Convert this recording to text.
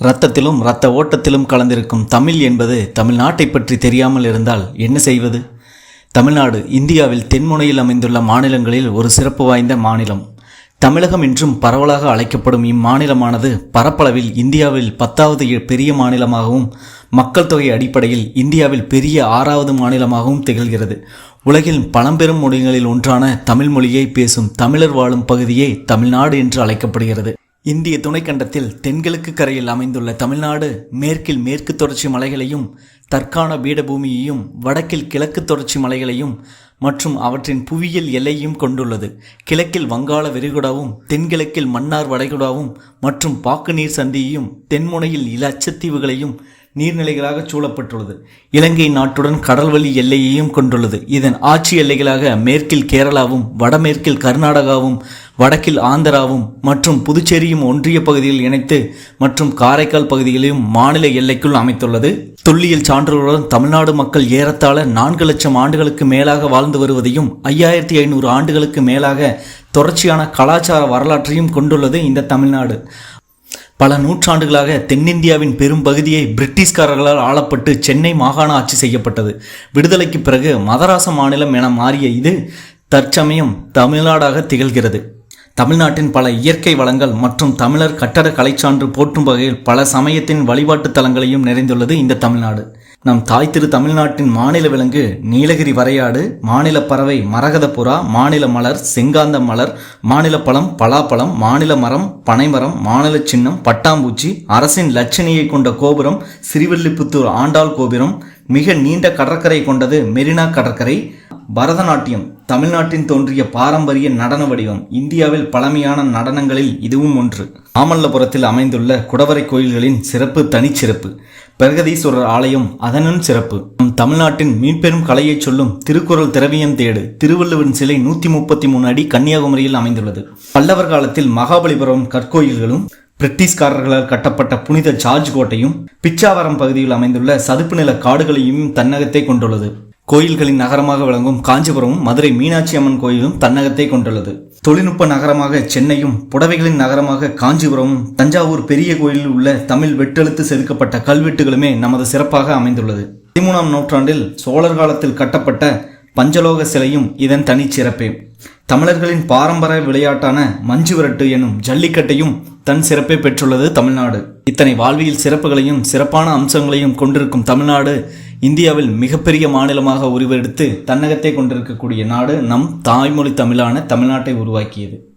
இரத்தத்திலும் இரத்த ஓட்டத்திலும் கலந்திருக்கும் தமிழ் என்பது தமிழ்நாட்டை பற்றி தெரியாமல் இருந்தால் என்ன செய்வது? தமிழ்நாடு இந்தியாவில் தென்முனையில் அமைந்துள்ள மாநிலங்களில் ஒரு சிறப்பு வாய்ந்த மாநிலம். தமிழகம் என்றும் பரவலாக அழைக்கப்படும் இம்மாநிலமானது பரப்பளவில் இந்தியாவில் பத்தாவது பெரிய மாநிலமாகவும் மக்கள் தொகை அடிப்படையில் இந்தியாவில் பெரிய ஆறாவது மாநிலமாகவும் திகழ்கிறது. உலகில் பழம்பெரும் மொழிகளில் ஒன்றான தமிழ் மொழியை பேசும் தமிழர் வாழும் பகுதியே தமிழ்நாடு என்று அழைக்கப்படுகிறது. இந்திய துணைக்கண்டத்தில் தென்கிழக்கு கரையில் அமைந்துள்ள தமிழ்நாடு மேற்கில் மேற்கு தொடர்ச்சி மலைகளையும் தற்கான பீடபூமியையும் வடக்கில் கிழக்கு தொடர்ச்சி மலைகளையும் மற்றும் அவற்றின் புவியியல் எல்லையும் கொண்டுள்ளது. கிழக்கில் வங்காள விரிகுடாவும் தென்கிழக்கில் மன்னார் வளைகுடாவும் மற்றும் பாக்கு நீர் சந்தியையும் தென்முனையில் இலட்சத்தீவுகளையும் நீர்நிலைகளாக சூழப்பட்டுள்ளது. இலங்கை நாட்டுடன் கடல்வழி எல்லையையும் கொண்டுள்ளது. இதன் ஆட்சி எல்லைகளாக மேற்கில் கேரளாவும் வடமேற்கில் கர்நாடகாவும் வடக்கில் ஆந்திராவும் மற்றும் புதுச்சேரியும் ஒன்றிய பகுதியில் இணைத்து மற்றும் காரைக்கால் பகுதிகளையும் மாநில எல்லைக்குள் அமைத்துள்ளது. தொல்லியல் சான்றுகளுடன் தமிழ்நாடு மக்கள் ஏறத்தாழ நான்கு லட்சம் ஆண்டுகளுக்கு மேலாக வாழ்ந்து வருவதையும் ஐயாயிரத்தி ஐநூறு ஆண்டுகளுக்கு மேலாக தொடர்ச்சியான கலாச்சார வரலாற்றையும் கொண்டுள்ளது இந்த தமிழ்நாடு. பல நூற்றாண்டுகளாக தென்னிந்தியாவின் பெரும் பகுதியை பிரிட்டிஷ்காரர்களால் ஆளப்பட்டு சென்னை மாகாண ஆட்சி செய்யப்பட்டது. விடுதலைக்கு பிறகு மதராச மாநிலம் என மாறிய இது தற்சமயம் தமிழ்நாடாக திகழ்கிறது. தமிழ்நாட்டின் பல இயற்கை வளங்கள் மற்றும் தமிழர் கட்டட கலைச்சான்று போற்றும் வகையில் பல சமயத்தின் வழிபாட்டு தலங்களையும் நிறைந்துள்ளது இந்த தமிழ்நாடு. நம் தாய் திரு தமிழ்நாட்டின் மாநில விலங்கு நீலகிரி வரையாடு மாநில பறவை மரகத புறா மாநில மலர் செங்காந்த மலர் மாநில பழம் பலாப்பழம் மாநில மரம் பனைமரம் மாநில சின்னம் பட்டாம்பூச்சி அரசின் லட்சணியை கொண்ட கோபுரம் சிறுவில்லிபுத்தூர் ஆண்டாள் கோபுரம் மிக நீண்ட கடற்கரை கொண்டது மெரினா கடற்கரை பரதநாட்டியம் தமிழ்நாட்டின் தோன்றிய பாரம்பரிய நடன வடிவம் இந்தியாவில் பழமையான நடனங்களில் இதுவும் ஒன்று. மாமல்லபுரத்தில் அமைந்துள்ள குடவரை கோயில்களின் சிறப்பு தனிச்சிறப்பு பிரகதீஸ்வரர் ஆலயம் அதனும் சிறப்பு. நம் தமிழ்நாட்டின் மீன்பெரும் கலையைச் சொல்லும் திருக்குறள் திரவியம் தேடு திருவள்ளுவரின் சிலை நூற்றி முப்பத்தி மூணு அடி கன்னியாகுமரியில் அமைந்துள்ளது. பல்லவர் காலத்தில் மகாபலிபுரம் கற்கோயில்களும் பிரிட்டிஷ்காரர்களால் கட்டப்பட்ட புனித ஜார்ஜ் கோட்டையும் பிச்சாவரம் பகுதியில் அமைந்துள்ள சதுப்பு நில காடுகளையும் தன்னகத்தை கொண்டுள்ளது. கோயில்களின் நகரமாக விளங்கும் காஞ்சிபுரமும் மதுரை மீனாட்சி அம்மன் கோயிலும் தன்னகத்தை கொண்டுள்ளது. தொழில்நுட்ப நகரமாக சென்னையும் புடவைகளின் நகரமாக காஞ்சிபுரமும் தஞ்சாவூர் பெரிய கோயிலில் உள்ள தமிழ் வெட்டெழுத்து செதுக்கப்பட்ட கல்வெட்டுகளுமே நமது சிறப்பாக அமைந்துள்ளது. பதிமூணாம் நூற்றாண்டில் சோழர் காலத்தில் கட்டப்பட்ட பஞ்சலோக சிலையும் இதன் தனிச்சிறப்பே தமிழர்களின் பாரம்பரிய விளையாட்டான மஞ்சு விரட்டு எனும் ஜல்லிக்கட்டையும் தன் சிறப்பை பெற்றுள்ளது தமிழ்நாடு. இத்தனை வாழ்வியல் சிறப்புகளையும் சிறப்பான அம்சங்களையும் கொண்டிருக்கும் தமிழ்நாடு இந்தியாவில் மிகப்பெரிய மாநிலமாக உருவெடுத்து தன்னகத்தை கொண்டிருக்கக்கூடிய நாடு நம் தாய்மொழி தமிழான தமிழ்நாட்டை உருவாக்கியது.